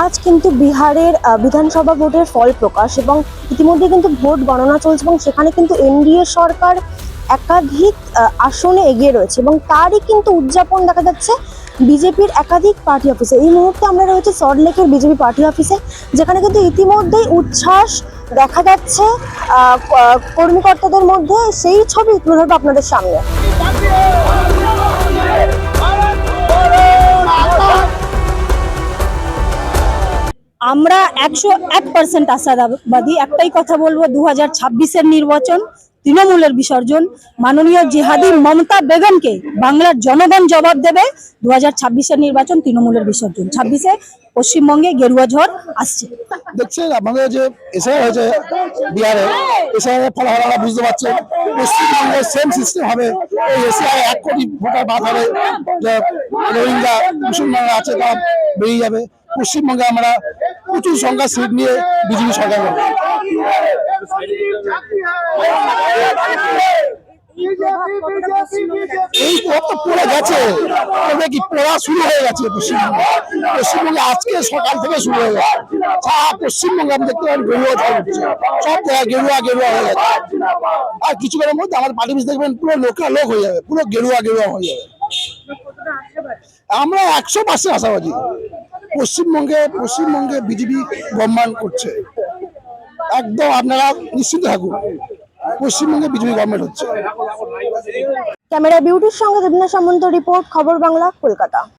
আজ কিন্তু বিহারের বিধানসভা ভোটের ফল প্রকাশ এবং ইতিমধ্যে কিন্তু ভোট গণনা চলছে এবং সেখানে কিন্তু এনডিএ সরকার একাধিক আসনে এগিয়ে রয়েছে এবং তারই কিন্তু উদযাপন দেখা যাচ্ছে বিজেপির একাধিক পার্টি অফিসে। এই মুহূর্তে আমরা রয়েছে সল্টলেকের বিজেপি পার্টি অফিসে, যেখানে কিন্তু ইতিমধ্যেই উচ্ছ্বাস দেখা যাচ্ছে কর্মকর্তাদের মধ্যে। সেই ছবি তুলে ধরবো আপনাদের সামনে। আমরা একশো এক পার্সেন্ট আশাবাদী একটাই কথা বলব দু হাজার ছাব্বিশের নির্বাচন, তৃণমূলের বিসর্জন। মাননীয় জিহাদি মমতা বেগমকে বাংলার জনগণ জবাব দেবে দু হাজার ছাব্বিশের নির্বাচন, তৃণমূলের বিসর্জন। ছাব্বিশে পশ্চিমবঙ্গে গেরুয়া ঝড় আসছে। দেখছেন, আমাদের যে এসআই হয়েছে বিহারে এসআই ফলাফল বুঝতে পারছি। পশ্চিমবঙ্গে সেম সিস্টেম হবে। এই এসআই এক কোটি ভোটার বাদ হবে। রোহিঙ্গা, মুসলমানরা আছে, তারা বেরিয়ে যাবে। পশ্চিমবঙ্গে আমরা প্রচুর সংখ্যা সিট নিয়ে বিজেপি সরকার এই তো পড়ে গেছে, তবে কি পড়া শুরু হয়ে গেছে পশ্চিমবঙ্গে? পশ্চিমবঙ্গে আজকে সকাল থেকে শুরু হয়ে গেছে। সারা পশ্চিমবঙ্গে আমি দেখতে পারেন গেরুয়া ঝড় উঠছে সব জায়গায় গেরুয়া গেরুয়া হয়ে গেছে। আর কিছুক্ষণের মধ্যে আমার পার্টি অফিস দেখবেন, পুরো লোকা লোক হয়ে যাবে, পুরো গেরুয়া গেরুয়া হয়ে যাবে। আমরা একশো পার্সেন্ট আশাবাদী। পশ্চিমবঙ্গে পশ্চিমবঙ্গে বিজেপি গভর্নমেন্ট করছে। একদম আপনারা নিশ্চিন্ত থাকুন, পশ্চিমবঙ্গে বিজেপি গভর্নমেন্ট হচ্ছে। ক্যামেরা বিউটির সঙ্গে দেবনা সামন্ত, রিপোর্ট, খবর বাংলা, কলকাতা।